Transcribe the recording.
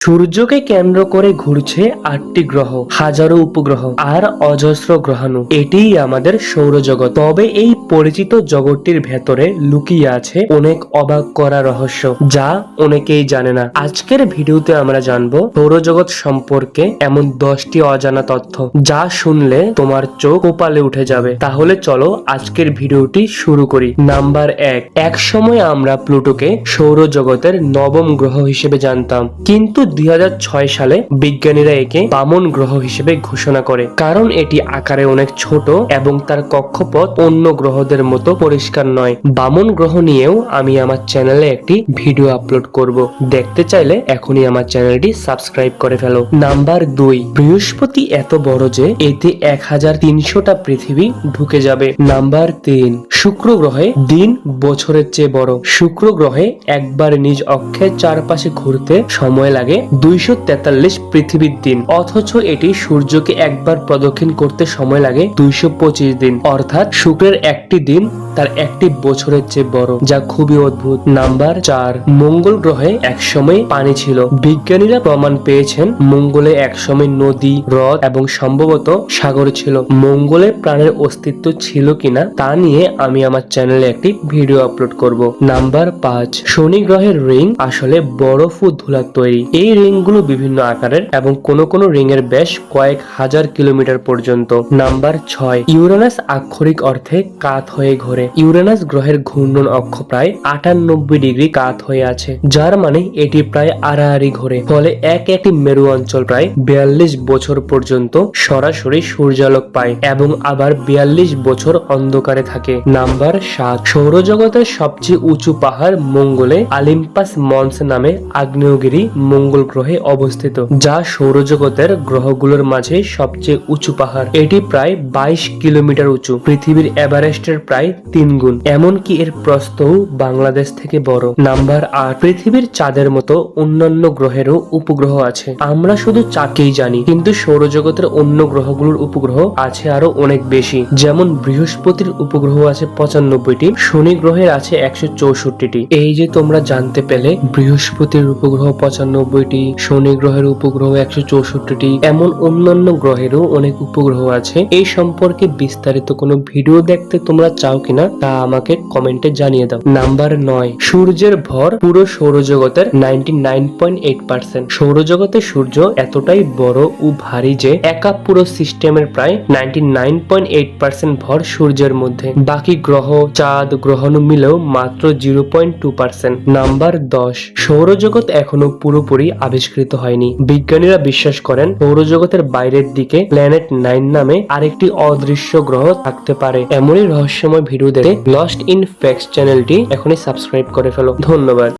সূর্যকে কেন্দ্র করে ঘুরছে আটটি গ্রহ, হাজারো উপগ্রহ আর অজস্র গ্রহাণু। এটিই আমাদের সৌরজগৎ। তবে এই পরিচিত জগৎটির ভেতরে লুকিয়ে আছে অনেক অবাক করা রহস্য, যা অনেকেই জানে না। আজকের ভিডিওতে আমরা জানব সৌরজগৎ সম্পর্কে এমন দশটি অজানা তথ্য, যা শুনলে তোমার চোখ কপালে উঠে যাবে। তাহলে চলো আজকের ভিডিওটি শুরু করি। নাম্বার এক এক সময় আমরা প্লুটোকে সৌরজগতের নবম গ্রহ হিসেবে জানতাম। কিন্তু দুই হাজার ছয় সালে বিজ্ঞানীরা একে বামন গ্রহ হিসেবে ঘোষণা করে। কারণ এটি আকারে অনেক ছোট এবং তার কক্ষপথ অন্য গ্রহদের মতো পরিষ্কার নয়। বামন গ্রহ নিয়েও আমি আমার চ্যানেলে একটি ভিডিও আপলোড করব। দেখতে চাইলে এখনই আমার চ্যানেলটি সাবস্ক্রাইব করে ফেলো। নাম্বার দুই, বৃহস্পতি এত বড় যে এতে এক হাজার তিনশোটা পৃথিবী ঢুকে যাবে। নাম্বার তিন, শুক্র গ্রহে দিন বছরের চেয়ে বড়। শুক্র গ্রহে একবার নিজ অক্ষের চারপাশে ঘুরতে সময় লাগে দুইশো তেতাল্লিশ পৃথিবীর দিন। অথচ এটি সূর্যকে একবার প্রদক্ষিণ করতে সময় লাগে দুইশো পঁচিশ দিন। অর্থাৎ শুক্রের একটি দিন তার একটি বছরের চেয়ে বড়, যা খুবই অদ্ভুত। নাম্বার চার, মঙ্গল গ্রহে একসময় পানি ছিল। বিজ্ঞানীরা প্রমাণ পেয়েছেন, মঙ্গলে একসময় নদী, হ্রদ এবং সম্ভবত সাগর ছিল। মঙ্গলে প্রাণের অস্তিত্ব ছিল কিনা তা নিয়ে আমি আমার চ্যানেলে একটি ভিডিও আপলোড করব। নাম্বার পাঁচ, শনি গ্রহের রিং আসলে বরফ ও তৈরি। এই রিংগুলো বিভিন্ন আকারের এবং কোন কোন রিং এর ব্যাস কয়েক হাজার কিলোমিটার পর্যন্ত। নাম্বার ছয়, ইউরেনাস আক্ষরিক অর্থে কাত হয়ে ঘোরে। ইউরেনাস গ্রহের ঘূর্ণন অক্ষ প্রায় আটানব্বই ডিগ্রি কাত হয়ে আছে, যার মানে এটি প্রায় আড়াআড়ি ঘোরে। ফলে এক একটি মেরু অঞ্চল প্রায় বিয়াল্লিশ বছর পর্যন্ত সরাসরি সূর্যালোক পায় এবং আবার বিয়াল্লিশ বছর অন্ধকারে থাকে। নাম্বার সাত, সৌরজগতের সবচেয়ে উঁচু পাহাড় মঙ্গলে আলিম্পাস মন্স নামে আগ্নেয়গিরি মঙ্গল গ্রহে অবস্থিত, যা সৌরজগতের গ্রহগুলোর মাঝে সবচেয়ে উঁচু পাহাড়। এটি প্রায় বাইশ কিলোমিটার উঁচু। পৃথিবীর এভারেস্টের প্রায় তিন গুণ। এমনকি এর প্রস্থও বাংলাদেশ থেকে বড়। নাম্বার আট, পৃথিবীর চাঁদের মতো অন্যান্য গ্রহেরও উপগ্রহ আছে। আমরা শুধু চাকেই জানি, কিন্তু সৌরজগতের অন্য গ্রহগুলোর উপগ্রহ আছে আরও অনেক বেশি। যেমন বৃহস্পতির উপগ্রহ আছে পঁচানব্বইটি, শনি গ্রহের আছে একশো চৌষট্টিটি। এই যে তোমরা জানতে পেলে, বৃহস্পতির উপগ্রহ পঁচানব্বইটি শনি গ্রহের উপগ্রহ একশো চৌষট্টিটি। এমন অন্যান্য গ্রহেরও অনেক উপগ্রহ আছে। এই সম্পর্কে বিস্তারিত কোনো ভিডিও দেখতে তোমরা চাও কিনা তা আমাকে কমেন্টে জানিয়ে দাও। নাম্বার নয়, সূর্যের ভর পুরো সৌরজগতের নাইনটি সৌরজগতে সূর্য এতটাই বড় ও ভারী যে একা পুরো সিস্টেমের প্রায় নাইনটি ভর সূর্যের মধ্যে। বাকি গ্রহ, চাঁদ গ্রহাণু মিলেও মাত্র zero point two percent number দশ, সৌরজগৎ এখনও পুরোপুরি আবিষ্কৃত হয়নি। বিজ্ঞানীরা বিশ্বাস করেন সৌরজগতের বাইরের দিকে প্ল্যানেট নাইন নামে আরেকটি অদৃশ্য গ্রহ থাকতে পারে। এমনই রহস্যময় ভিডিও দেখে লস্ট ইন ফ্যাক্স চ্যানেলটি এখনই সাবস্ক্রাইব করে ফেলো। ধন্যবাদ।